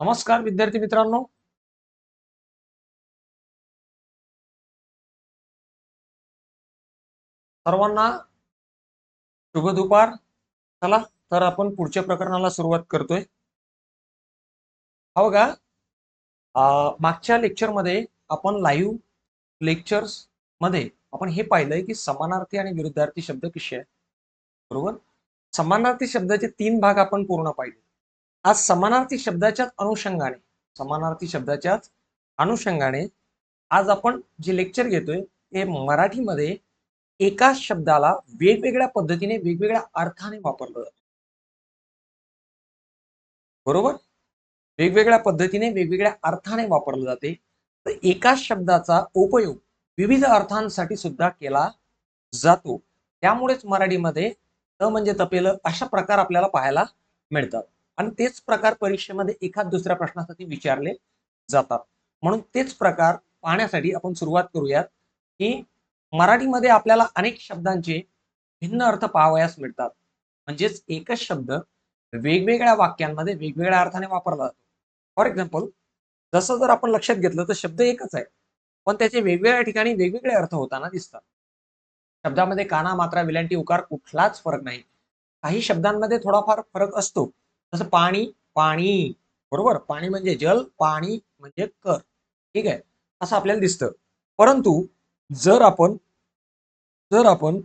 नमस्कार विद्यार्थी मित्रांनो. सर्वांना शुभ दुपार. चला तर आपण पुढच्या प्रकरणाला सुरुवात करतोय. हो हा बघा मागच्या लेक्चरमध्ये आपण लाईव्ह लेक्चर्समध्ये आपण हे पाहिलंय की समानार्थी आणि विरुद्धार्थी शब्द कसे आहे बरोबर? समानार्थी शब्दाचे तीन भाग आपण पूर्ण पाहिले. आज समानार्थी शब्दाच्याच अनुषंगाने समानार्थी शब्दाच्याच अनुषंगाने आज आपण जे लेक्चर घेतोय ते मराठीमध्ये एकाच शब्दाला वेगवेगळ्या पद्धतीने वेगवेगळ्या अर्थाने वापरलं जातं. बरोबर? वेगवेगळ्या पद्धतीने वेगवेगळ्या अर्थाने वापरलं जाते. तर एकाच शब्दाचा उपयोग विविध अर्थांसाठी सुद्धा केला जातो. त्यामुळेच मराठीमध्ये त म्हणजे तपेलं अशा प्रकार आपल्याला पाहायला मिळतात. आणि तेच प्रकार परीक्षेमध्ये एखाद दुसऱ्या प्रश्नासाठी विचारले जातात. म्हणून तेच प्रकार पाहण्यासाठी आपण सुरुवात करूयात की मराठीमध्ये आपल्याला अनेक शब्दांचे भिन्न अर्थ पाहावयास मिळतात. म्हणजेच एकच शब्द वेगवेगळ्या वाक्यांमध्ये वेगवेगळ्या अर्थाने वापरला जातो. फॉर एक्झाम्पल जसं जर आपण लक्षात घेतलं तर शब्द एकच आहे. पण त्याचे वेगवेगळ्या ठिकाणी वेगवेगळे अर्थ होताना दिसतात. शब्दामध्ये काना मात्रा विलांटी उकार कुठलाच फरक नाही. काही शब्दांमध्ये थोडाफार फरक असतो. जसं पाणी पाणी. बरोबर? पाणी म्हणजे जल पाणी म्हणजे कर. ठीक आहे? असं आपल्याला दिसतं. परंतु जर आपण जर आपण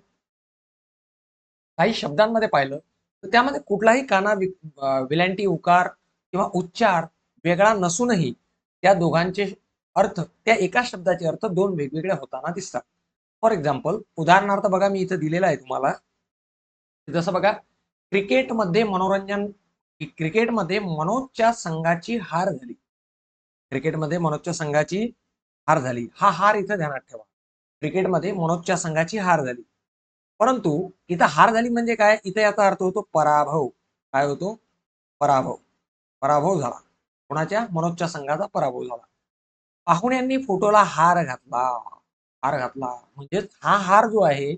काही शब्दांमध्ये पाहिलं तर त्यामध्ये कुठलाही काना विलांटी उकार किंवा उच्चार वेगळा नसूनही त्या दोघांचे अर्थ त्या एका शब्दाचे अर्थ दोन वेगवेगळे होताना दिसतात. फॉर एक्झाम्पल उदाहरणार्थ बघा मी इथं दिलेला आहे तुम्हाला. जसं बघा क्रिकेटमध्ये मनोरंजन क्रिकेटमध्ये मनोजच्या संघाची हार झाली. क्रिकेटमध्ये मनोजच्या संघाची हार झाली. हा हार इथं ध्यानात ठेवा. क्रिकेटमध्ये मनोजच्या संघाची हार झाली. परंतु इथं हार झाली म्हणजे काय? इथं याचा अर्थ होतो पराभव. काय होतो? पराभव. पराभव झाला. कोणाच्या? मनोजच्या संघाचा पराभव झाला. पाहुण्यांनी फोटोला हार घातला. हार घातला. म्हणजेच हा हार जो आहे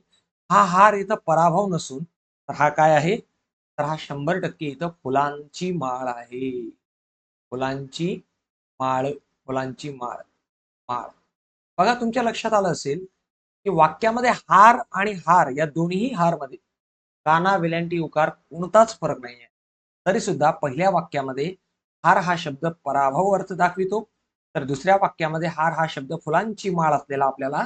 हा हार इथं पराभव नसून तर हा काय आहे? तर हा शंभर टक्के इथं फुलांची माळ आहे. फुलांची माळ फुलांची माळ माळ. बघा तुमच्या लक्षात आलं असेल की वाक्यामध्ये हार आणि हार या दोन्ही हारमध्ये. काना वेलांटी उकार कोणताच फरक नाही आहे. तरी सुद्धा पहिल्या वाक्यामध्ये हार हा शब्द पराभव अर्थ दाखवितो. तर दुसऱ्या वाक्यामध्ये हार हा शब्द फुलांची माळ असलेला आपल्याला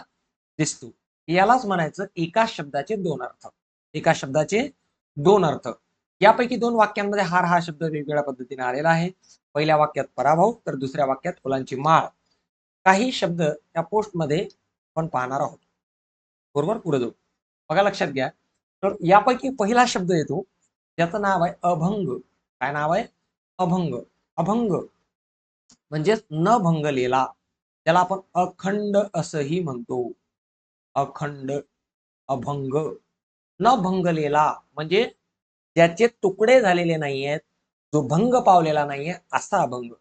दिसतो. यालाच म्हणायचं एका शब्दाचे दोन अर्थ. एका शब्दाचे दोन अर्थ. यापैकी दोन वाक्यांमध्ये हार हा शब्द वेगवेगळ्या पद्धतीने आलेला आहे. पहिल्या वाक्यात पराभव तर दुसऱ्या वाक्यात फुलांची माळ. काही शब्द या पोस्टमध्ये आपण पाहणार आहोत. बरोबर? पुढे जाऊ. बघा लक्षात घ्या. तर यापैकी पहिला शब्द येतो ज्याचं नाव आहे अभंग. काय नाव आहे? अभंग. अभंग म्हणजेच न भंगलेला त्याला आपण अखंड असंही म्हणतो. अखंड अभंग. न भंगलेला म्हणजे ज्याचे तुकडे झालेले नाही आहेत जो भंग पावलेला नाहीये असा अभंग.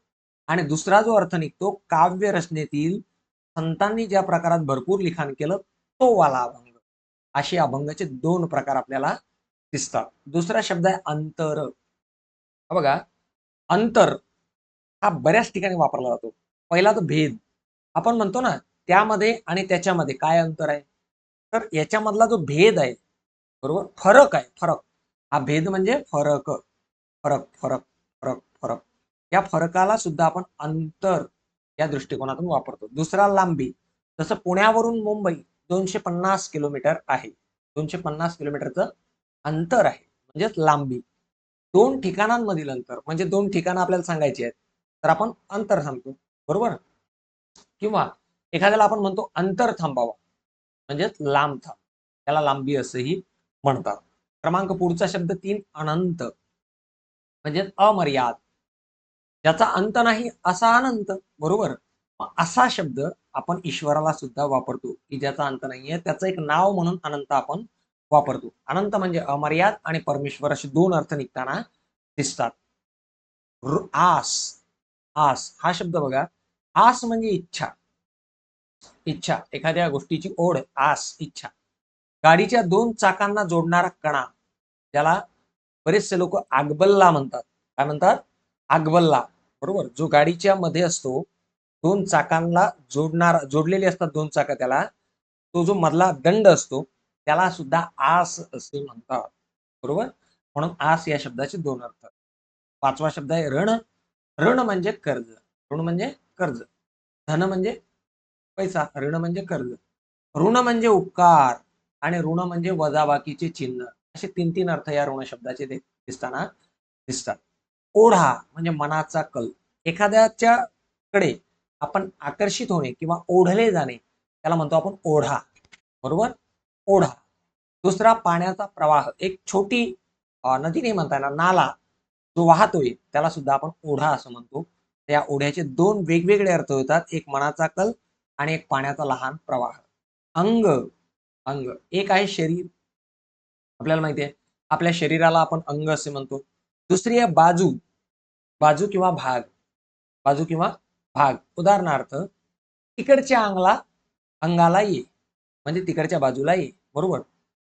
आणि दुसरा जो अर्थ निघतो काव्य रचनेतील संतांनी ज्या प्रकारात भरपूर लिखाण केलं तो वाला अभंग. असे अभंगाचे दोन प्रकार आपल्याला दिसतात. दुसरा शब्द आहे अंतर. बघा अंतर हा बऱ्याच ठिकाणी वापरला जातो. पहिला तो भेद. आपण म्हणतो ना त्यामध्ये आणि त्याच्यामध्ये काय अंतर आहे? तर याच्यामधला जो भेद आहे बरोबर? फरक आहे फरक. हा भेद म्हणजे फरक फरक फरक फरक फरक. या फरकाला सुद्धा आपण अंतर या दृष्टिकोनातून वापरतो. दुसरा लांबी जसं पुण्यावरून मुंबई दोनशे पन्नास किलोमीटर आहे. दोनशे पन्नास किलोमीटरचं अंतर आहे म्हणजेच लांबी. दोन ठिकाणांमधील अंतर म्हणजे दोन ठिकाणं आपल्याला सांगायची आहेत तर आपण अंतर थांबतो बरोबर? किंवा एखाद्याला आपण म्हणतो अंतर थांबावा म्हणजेच लांब थांब. त्याला लांबी असंही म्हणतात. क्रमांक पुढचा शब्द तीन अनंत. म्हणजे अमर्याद. ज्याचा अंत नाही असा अनंत. बरोबर? असा शब्द आपण ईश्वराला सुद्धा वापरतो की ज्याचा अंत नाहीये त्याचं एक नाव म्हणून अनंत आपण वापरतो. अनंत म्हणजे अमर्याद आणि परमेश्वर असे दोन अर्थ निघताना दिसतात. आस. आस. हा शब्द बघा. आस म्हणजे इच्छा. इच्छा. एखाद्या गोष्टीची ओढ आस इच्छा. गाडीच्या दोन चाकांना जोडणारा कणा. त्याला बरेचसे लोक आगबल्ला म्हणतात. काय म्हणतात? आगबल्ला. बरोबर? जो गाडीच्या मध्ये असतो दोन चाकांना जोडणार जोडलेले असतात दोन चाक त्याला. तो जो मधला दंड असतो त्याला सुद्धा आस असे म्हणतात. बरोबर? म्हणून आस या शब्दाचे दोन अर्थ. पाचवा शब्द आहे ऋण ऋण म्हणजे कर्ज. ऋण म्हणजे कर्ज. धन म्हणजे पैसा. ऋण म्हणजे कर्ज. ऋण म्हणजे उपकार. आणि ऋण म्हणजे वजाबाकीचे चिन्ह. असे तीन तीन अर्थ या ऋण शब्दाचे दिसताना दिसतात. ओढा म्हणजे मनाचा कल. एखाद्याच्या कडे आपण आकर्षित होणे किंवा ओढले जाणे त्याला म्हणतो आपण ओढा. बरोबर? ओढा. दुसरा पाण्याचा प्रवाह. एक छोटी नदी नाही म्हणता येणार नाला जो वाहतोय त्याला सुद्धा आपण ओढा असं म्हणतो. या ओढ्याचे दोन वेगवेगळे अर्थ होतात. एक मनाचा कल आणि एक पाण्याचा लहान प्रवाह. अंग. अंग. एक आहे शरीर आपल्याला माहिती आहे आपल्या शरीराला आपण अंग असे म्हणतो. दुसरी आहे बाजू. बाजू किंवा भाग. बाजू किंवा भाग. उदाहरणार्थ तिकडच्या अंगला अंगाला ये. म्हणजे तिकडच्या बाजूला ये. बरोबर?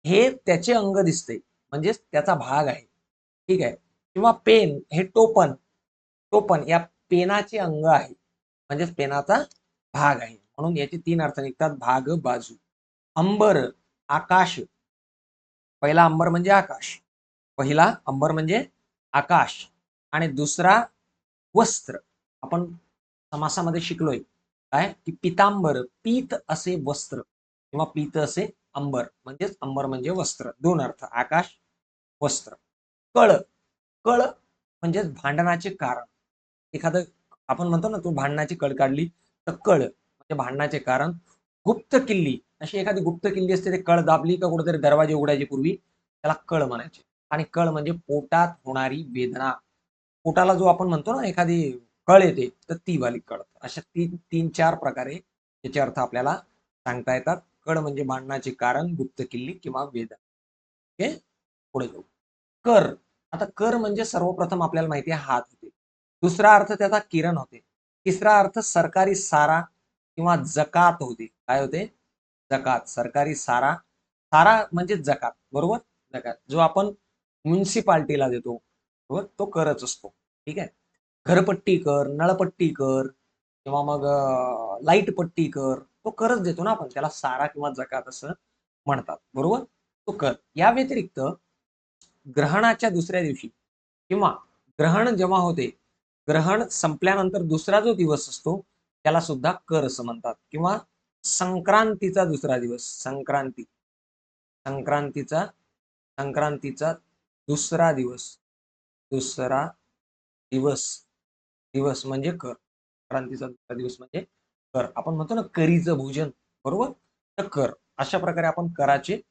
हे त्याचे अंग दिसते म्हणजेच त्याचा भाग आहे. ठीक आहे? किंवा पेन हे टोपन टोपन या पेनाचे अंग आहे. म्हणजेच पेनाचा भाग आहे. म्हणून याचे तीन अर्थ निघतात. भाग बाजू. अंबर आकाश. पहिला अंबर म्हणजे आकाश. पहिला अंबर म्हणजे आकाश. आणि दुसरा वस्त्र. आपण समासामध्ये शिकलोय. काय? की पितांबर पीत असे वस्त्र. किंवा पीत असे अंबर. म्हणजेच अंबर म्हणजे वस्त्र. दोन अर्थ. आकाश वस्त्र. कळ. कळ म्हणजेच भांडणाचे कारण. एखादं आपण म्हणतो ना तू भांडणाची कळ काढली तर कळ म्हणजे भांडणाचे कारण. गुप्त किल्ली. अशी एखादी गुप्त किल्ली असते ते कळ दाबली का कुठेतरी दरवाजे उघडायचे पूर्वी त्याला कळ म्हणायचे. आणि कळ म्हणजे पोटात होणारी वेदना. पोटाला जो आपण म्हणतो ना एखादी कळ येते तर ती वाली कळ. अशा तीन तीन चार प्रकारे याचे अर्थ आपल्याला सांगता येतात. कळ म्हणजे भांडणाचे कारण गुप्त किल्ली किंवा वेदना. ओके? पुढे जाऊ. कर. आता कर म्हणजे सर्वप्रथम आपल्याला माहिती आहे हात होते. दुसरा अर्थ त्याचा किरण होते. तिसरा अर्थ सरकारी सारा किंवा जकात होते. काय होते? जकात. सरकारी सारा. सारा म्हणजे जकात. बरोबर? जकात. जो आपण म्युन्सिपाल्टीला देतो बरोबर? तो करच असतो. ठीक आहे? घरपट्टी कर नळपट्टी कर किंवा मग लाइट पट्टी कर तो करच देतो ना आपण. त्याला सारा किंवा जकात असं म्हणतात. बरोबर? तो कर. या व्यतिरिक्त ग्रहणाच्या दुसऱ्या दिवशी किंवा ग्रहण जेव्हा होते ग्रहण संपल्यानंतर दुसरा जो दिवस असतो त्याला सुद्धा कर असं म्हणतात. किंवा संक्रांतीचा दुसरा दिवस संक्रांती. संक्रांतीचा संक्रांतीचा दुसरा दिवस. दुसरा दिवस. दिवस म्हणजे कर. संक्रांतीचा दुसरा दिवस म्हणजे कर. आपण म्हणतो ना करीचं भोजन. बरोबर? तर कर. अशा प्रकारे आपण कराचे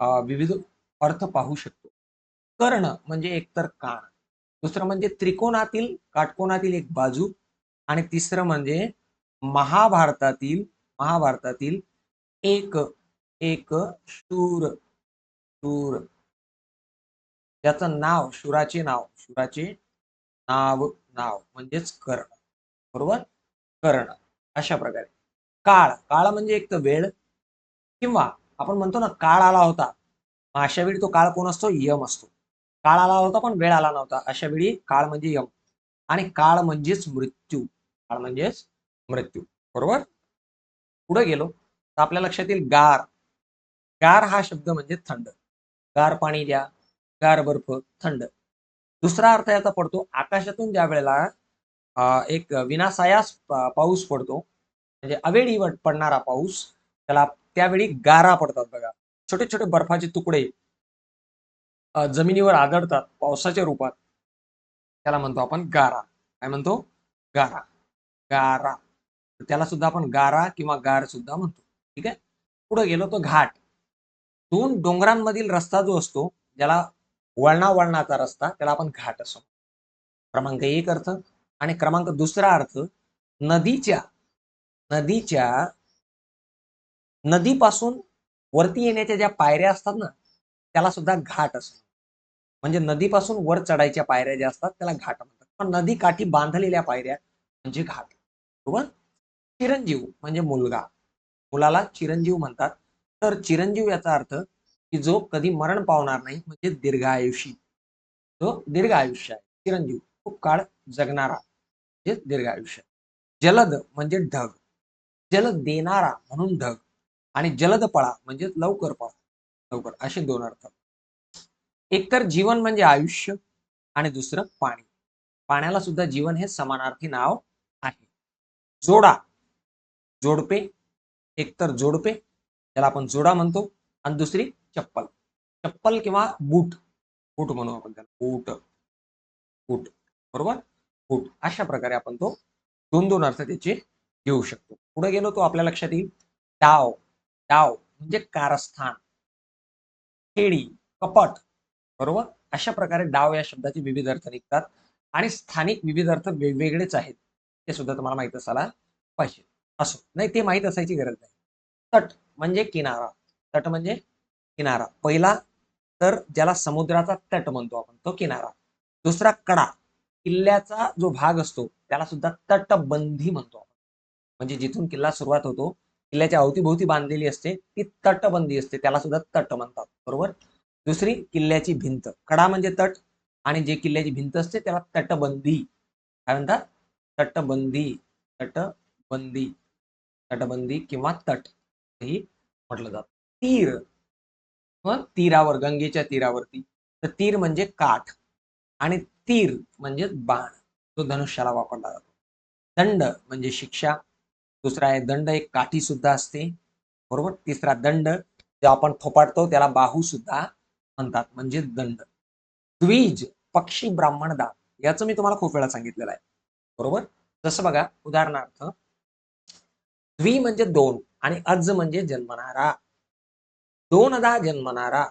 विविध अर्थ पाहू शकतो. कर्ण म्हणजे एकतर कान. दुसरं म्हणजे त्रिकोणातील काटकोणातील एक बाजू. आणि तिसरं म्हणजे महाभारतातील महाभारतातील एक एक शूर शूर. त्याचं नाव शूराचे नाव शूराचे नाव नाव. म्हणजेच कर्ण. बरोबर? कर्ण. अशा प्रकारे. काळ. काळ म्हणजे एक तर वेळ. किंवा आपण म्हणतो ना काळ आला होता. मग अशा वेळी तो काळ कोण असतो? यम असतो. काळ आला होता पण वेळ आला नव्हता. अशा वेळी काळ म्हणजे यम. आणि काळ म्हणजेच मृत्यू. काळ म्हणजेच मृत्यू. बरोबर? पुढे गेलो तर आपल्या लक्षात येईल गार. गार हा शब्द म्हणजे थंड. गार पाणी द्या गार बर्फ थंड. दुसरा अर्थ याचा पडतो आकाशातून ज्या वेळेला एक विनासायास पाऊस पडतो म्हणजे अवेळी पडणारा पाऊस त्याला त्यावेळी गारा पडतात बघा. छोटे छोटे बर्फाचे तुकडे जमिनीवर आदळतात पावसाच्या रूपात. त्याला म्हणतो आपण गारा. काय म्हणतो? गारा. गारा. तर त्याला सुद्धा आपण गारा किंवा गार सुद्धा म्हणतो. ठीक आहे? पुढे गेलो तो घाट. दोन डोंगरांमधील रस्ता जो असतो ज्याला वळणा वळणाचा रस्ता त्याला आपण घाट असो क्रमांक एक अर्थ आणि क्रमांक दुसरा अर्थ नदीच्या नदीच्या नदीपासून वरती येण्याच्या ज्या पायऱ्या असतात ना त्याला सुद्धा घाट असतो म्हणजे नदीपासून वर चढायच्या पायऱ्या ज्या असतात त्याला घाट म्हणतात. पण नदी काठी बांधलेल्या पायऱ्या म्हणजे घाट. बरोबर? चिरंजीव म्हणजे मुलगा. मुलाला चिरंजीव म्हणतात. तर चिरंजीव याचा अर्थ की जो कधी मरण पावणार नाही म्हणजे दीर्घायुषी. जो दीर्घ आयुष्य आहे चिरंजीव खूप काळ जगणारा म्हणजे हे दीर्घ आयुष्य जलद म्हणजे ढग. जल देणारा म्हणून ढग. आणि जलद पळा म्हणजे लवकर पळा. लवकर असे दोन अर्थ. एकतर जीवन म्हणजे आयुष्य आणि दुसरं पाणी. पाण्याला सुद्धा जीवन हे समानार्थी नाव आहे. जोडा जोडपे एकतर जोडपे त्याला आपण जोडा म्हणतो. आणि दुसरी चप्पल. चप्पल किंवा बूट. बूट म्हणू आपण त्याला. बूट. बूट. बरोबर? बूट. अशा प्रकारे आपण तो दोन दोन अर्थ त्याचे घेऊ शकतो. पुढे गेलो तो आपल्या लक्षात येईल. डाव. डाव म्हणजे कारस्थान. खेडी. कपट. बरोबर? अशा प्रकारे डाव या शब्दाचे विविध अर्थ निघतात. आणि स्थानिक विविध अर्थ वेगवेगळेच आहेत. ते सुद्धा तुम्हाला माहीत असायला पाहिजे. असो. नाही ते माहीत असायची गरज नाही. तट म्हणजे किनारा. तट म्हणजे किनारा. पहिला तर ज्याला समुद्राचा तट म्हणतो आपण तो किनारा. दुसरा कडा. किल्ल्याचा जो भाग असतो त्याला सुद्धा तटबंदी म्हणतो आपण. म्हणजे जिथून किल्ला सुरुवात होतो किल्ल्याच्या अवतीभोवती बांधलेली असते ती तटबंदी असते त्याला सुद्धा तट म्हणतात. बरोबर? दुसरी किल्ल्याची भिंत. कडा म्हणजे तट आणि जे किल्ल्याची भिंत असते त्याला तटबंदी. काय म्हणतात? तटबंदी. तटबंदी. तटबंदी किंवा तट ही म्हटलं जातं. तीर. मग तीरावर गंगेच्या तीरावरती. तर तीर म्हणजे काठ आणि तीर म्हणजे बाण. तो धनुष्याला वापरला जातो. दंड म्हणजे शिक्षा. दुसरा आहे दंड एक काठी सुद्धा असते. बरोबर? तिसरा दंड जो आपण थोपाटतो त्याला बाहू सुद्धा म्हणतात. म्हणजे दंड. द्विज पक्षी ब्राह्मण दाब याचं मी तुम्हाला खूप वेळा सांगितलेलं आहे. बरोबर? जसं बघा उदाहरणार्थ द्वि म्हणजे दोन आणि अज म्हणजे जन्मणारा. दोनदा जन्मणारा.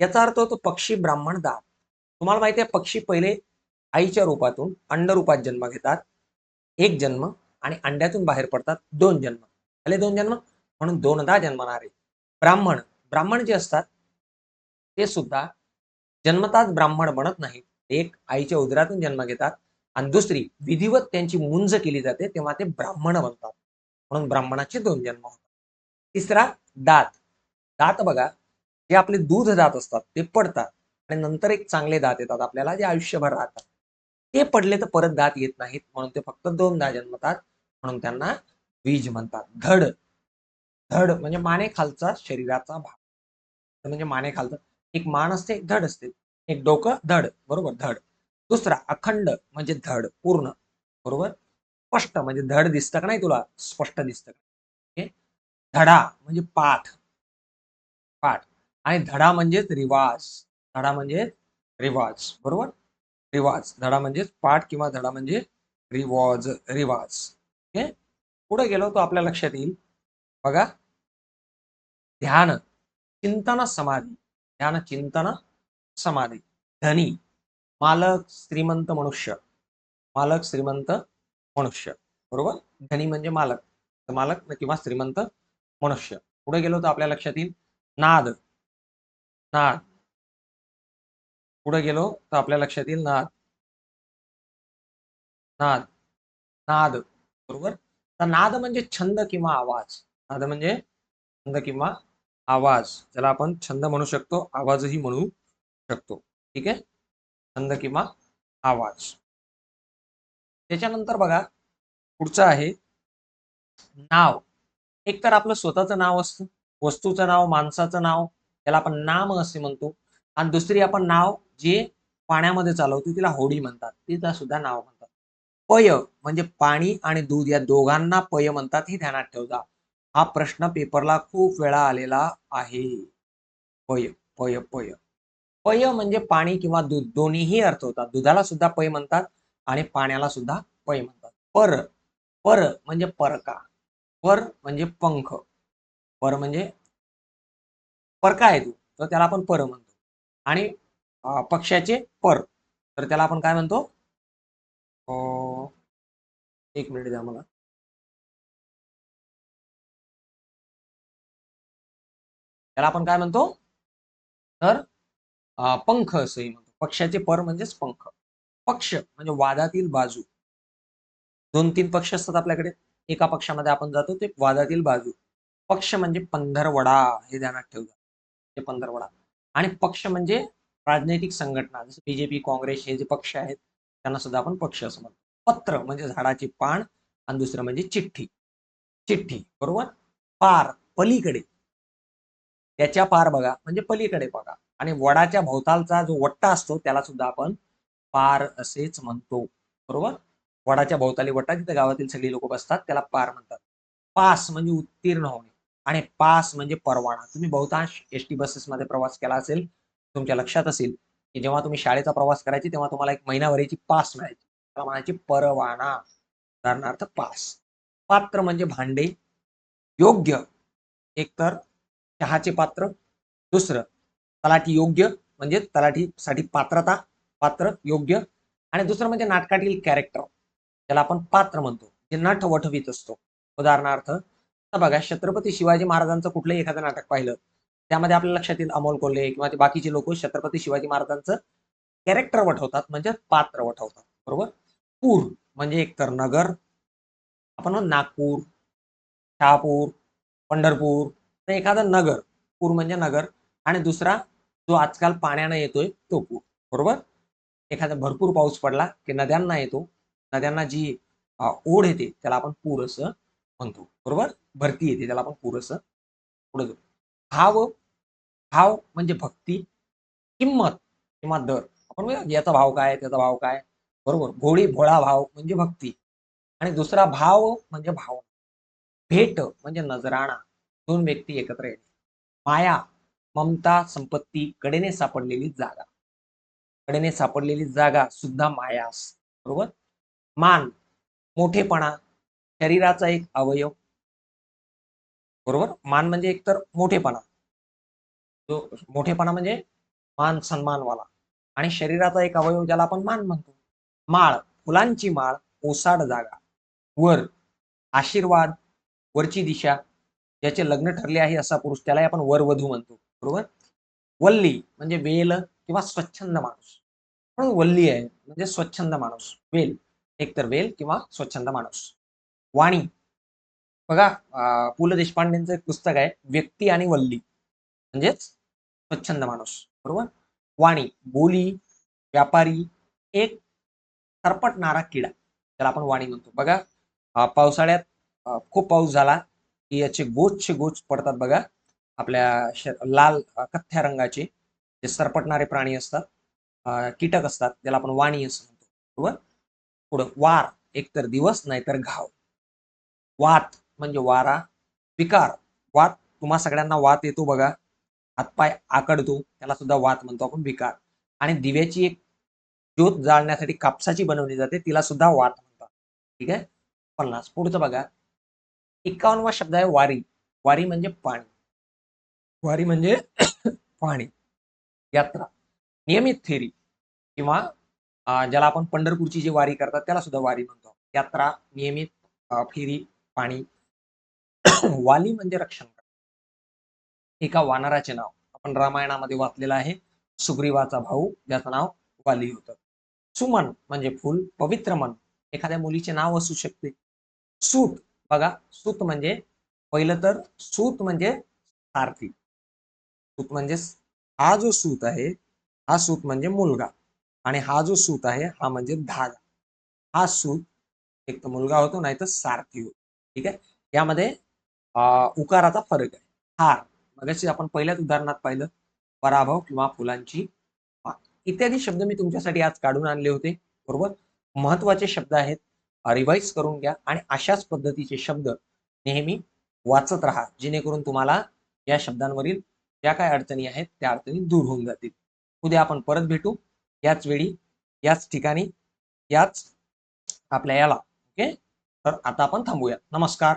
याचा अर्थ होतो पक्षी ब्राह्मण दा तुम्हाला माहिती आहे पक्षी पहिले आईच्या रूपातून अंड रूपात जन्म घेतात. एक जन्म आणि अंड्यातून बाहेर पडतात दोन जन्म. आले दोन जन्म? म्हणून दोनदा जन्मणारे. ब्राह्मण ब्राह्मण जे असतात ते सुद्धा जन्मताच ब्राह्मण बनत नाहीत. एक आईच्या उदरातून जन्म घेतात. आणि दुसरी विधिवत त्यांची मुंज केली जाते तेव्हा ते ब्राह्मण बनतात. म्हणून ब्राह्मणाचे दोन जन्म होतात. तिसरा दात. दात बघा जे आपले दूध दात असतात ते पडतात आणि नंतर एक चांगले दात येतात आपल्याला जे आयुष्यभर राहतात. ते पडले तर परत दात येत नाहीत म्हणून ते फक्त दोनदा जन्मतात म्हणून त्यांना बीज म्हणतात. धड. धड म्हणजे माने खालचा शरीराचा भाग. म्हणजे माने खालचा एक मान असते एक धड असते. एक डोकं धड. बरोबर धड. दुसरा अखंड म्हणजे धड पूर्ण. बरोबर? स्पष्ट म्हणजे धड दिसतं का नाही तुला? स्पष्ट दिसतं का धडा म्हणजे पाठ. पाठ. आणि धडा म्हणजेच रिवाज. धडा म्हणजे रिवाज. बरोबर? रिवाज. धडा म्हणजेच पाठ किंवा धडा म्हणजे रिवाज रिवाज. ओके? पुढे गेलो तो आपल्या लक्षात येईल. बघा. ध्यान चिंतन समाधी. ध्यान चिंतन समाधी. धनी. मालक श्रीमंत मनुष्य. मालक श्रीमंत मनुष्य. बरोबर? धनी म्हणजे मालक. मालक किंवा श्रीमंत मनुष्य. पुढे गेलो तर आपल्या लक्षात येईल. नाद. नाद. पुढे गेलो तर आपल्या लक्षात येईल नाद. नाद. नाद. बरोबर? तर नाद म्हणजे छंद किंवा आवाज. नाद म्हणजे छंद किंवा आवाज. ज्याला आपण छंद म्हणू शकतो आवाजही म्हणू शकतो. ठीक आहे? छंद किंवा आवाज. त्याच्यानंतर बघा पुढचं आहे नाव. एक तर आपलं स्वतःचं नाव असतं वस्तूचं नाव माणसाचं नाव त्याला आपण नाम असे म्हणतो. आणि दुसरी आपण नाव जे पाण्यामध्ये चालवतो तिला होडी म्हणतात. तिला सुद्धा नाव म्हणतात. पय म्हणजे पाणी आणि दूध या दोघांना पय म्हणतात हे ध्यानात ठेवता हा प्रश्न पेपरला खूप वेळा आलेला आहे. पय पय पय. पय म्हणजे पाणी किंवा दूध दोन्हीही अर्थ होतात. दुधाला सुद्धा पय म्हणतात. आणि पाण्याला सुद्धा पै म्हणतात. पर पर म्हणजे परका. पर म्हणजे पंख. पर म्हणजे परका आहे तू. तर त्याला आपण पर म्हणतो. आणि पक्ष्याचे पर. तर त्याला आपण काय म्हणतो? अं, एक मिनिट द्या मला. त्याला आपण काय म्हणतो? तर पंख असंही म्हणतो. पक्षाचे पर म्हणजेच पंख. पक्ष म्हणजे वादातील बाजू. दोन तीन पक्ष असतात आपल्याकडे. एका पक्षामध्ये आपण जातो ते वादातील बाजू. पक्ष म्हणजे पंधरवडा हे ध्यानात ठेवता ते पंधरवडा. आणि पक्ष म्हणजे राजनैतिक संघटना. जसं बीजेपी काँग्रेस हे जे पक्ष आहेत त्यांना सुद्धा आपण पक्ष असं म्हणतो. पत्र म्हणजे झाडाचे पान आणि दुसरं म्हणजे चिठ्ठी. चिठ्ठी बरोबर? पार पलीकडे. त्याच्या पार बघा म्हणजे पलीकडे बघा. आणि वडाच्या भोवतालचा जो वट्टा असतो त्याला सुद्धा आपण पार असेच म्हणतो. बरोबर? वडाच्या भोवताली वटा तिथे गावातील सगळी लोक बसतात त्याला पार म्हणतात. पास म्हणजे उत्तीर्ण होणे आणि पास म्हणजे परवाना. तुम्ही बहुतांश एस टी बसेसमध्ये प्रवास केला असेल तुमच्या लक्षात असेल की जेव्हा तुम्ही शाळेचा प्रवास करायची तेव्हा तुम्हाला एक महिनाभराची पास मिळायची. त्याला म्हणायची परवाना. उदाहरणार्थ पास. पात्र म्हणजे भांडे. योग्य. एकतर चहाचे पात्र. दुसरं तलाठी योग्य म्हणजे तलाठीसाठी पात्रता. पात्र योग्य. आणि दुसरं म्हणजे नाटकातील कॅरेक्टर ज्याला आपण पात्र म्हणतो. जे नटवठवीत असतो. उदाहरणार्थ बघा छत्रपती शिवाजी महाराजांचं कुठलंही एखादं नाटक पाहिलं त्यामध्ये आपल्या लक्षात येईल अमोल कोल्हे किंवा ते बाकीचे लोक छत्रपती शिवाजी महाराजांचं कॅरेक्टर वठवतात म्हणजे पात्र वठवतात. बरोबर? पूर म्हणजे एकतर नगर. आपण नागपूर शहापूर पंढरपूर तर एखादं नगर. पूर म्हणजे नगर. आणि दुसरा जो आजकाल पाण्यानं येतोय तो पूर. बरोबर? एखादा भरपूर पाऊस पडला की नद्यांना येतो नद्यांना जी ओढ येते त्याला आपण पूर असं म्हणतो. बरोबर? भरती येते त्याला आपण पूर असं पुढे जाऊ भाव भाव म्हणजे भक्ती किंमत किंवा दर. आपण याचा भाव काय त्याचा भाव काय बरोबर? घोडी भोळा भाव म्हणजे भक्ती. आणि दुसरा भाव म्हणजे भाव भेट म्हणजे नजराणा. दोन व्यक्ती एकत्र येणे माया ममता संपत्ती कडेने सापडलेली जागा. कडेने सापडलेली जागा सुद्धा माया बरोबर? मान मोठेपणा शरीराचा एक अवयव. बरोबर? मान म्हणजे एकतर मोठेपणा. जो मोठेपणा म्हणजे मान सन्मानवाला. आणि शरीराचा एक अवयव ज्याला आपण मान म्हणतो. माळ फुलांची माळ ओसाड जागा. वर आशीर्वाद वरची दिशा ज्याचे लग्न ठरले आहे असा पुरुष त्यालाही आपण वर वधू म्हणतो. बरोबर? वल्ली म्हणजे वेल किंवा स्वच्छंद माणूस. म्हणून वल्ली आहे म्हणजे स्वच्छंद माणूस. वेल. एकतर वेल किंवा स्वच्छंद माणूस. वाणी. बघा पु ल देशपांडेंचं एक पुस्तक आहे व्यक्ती आणि वल्ली. म्हणजेच स्वच्छंद माणूस. बरोबर? वाणी. बोली व्यापारी एक सरपटणारा किडा. त्याला आपण वाणी म्हणतो. बघा पावसाळ्यात खूप पाऊस झाला की याचे गोचचे गोच पडतात बघा. आपल्या श- लाल कथ्या रंगाचे. जे सरपटणारे प्राणी असतात कीटक असतात त्याला आपण वाणी असं म्हणतो. बरोबर? पुढं वार एकतर दिवस नाहीतर घाव. वात म्हणजे वारा विकार. वात तुम्हा सगळ्यांना वात येतो बघा. हातपाय आकडतो त्याला सुद्धा वात म्हणतो आपण विकार. आणि दिव्याची एक ज्योत जाळण्यासाठी कापसाची बनवली जाते तिला सुद्धा वात म्हणतात. ठीक आहे? पन्नास. पुढचं बघा. एकावन्नवा शब्द आहे वारी. वारी म्हणजे पाणी. वारी म्हणजे पाणी. यात्रा. नियमित फेरी किंवा ज्याला आपण पंढरपूरची जी वारी करतात त्याला सुद्धा वारी म्हणतो. यात्रा नियमित फेरी पाणी. वाली म्हणजे रक्षण एका वानराचे नाव. आपण रामायणामध्ये वाचलेलं आहे सुग्रीवाचा भाऊ ज्याचं नाव वाली होतं. सुमन म्हणजे फुल पवित्र मन. एखाद्या मुलीचे नाव असू शकते. सूत. बघा सूत म्हणजे पहिलं तर सूत म्हणजे सारथी. सूत म्हणजे हा जो सूत आहे हा सूत म्हणजे मुलगा. आणि हा जो सूत आहे हा म्हणजे धागा. हा सूत एक तर मुलगा होतो नाही तर सारथी होतो. ठीक आहे? यामध्ये उकाराचा फरक आहे. हार. मगाशी आपण पहिल्याच उदाहरणात पाहिलं. पराभव किंवा फुलांची इत्यादी शब्द मी तुमच्यासाठी आज काढून आणले होते. बरोबर? महत्त्वाचे शब्द आहेत. रिवाईज करून घ्या आणि अशाच पद्धतीचे शब्द नेहमी वाचत राहा. जेणेकरून तुम्हाला या शब्दांवरील ज्या काय अडचणी आहेत त्या अडचणी दूर होऊन जातील. उद्या आपण परत भेटू. याच वेळी याच ठिकाणी याच आपल्या याला. ओके? तर आता आपण थांबूया. नमस्कार.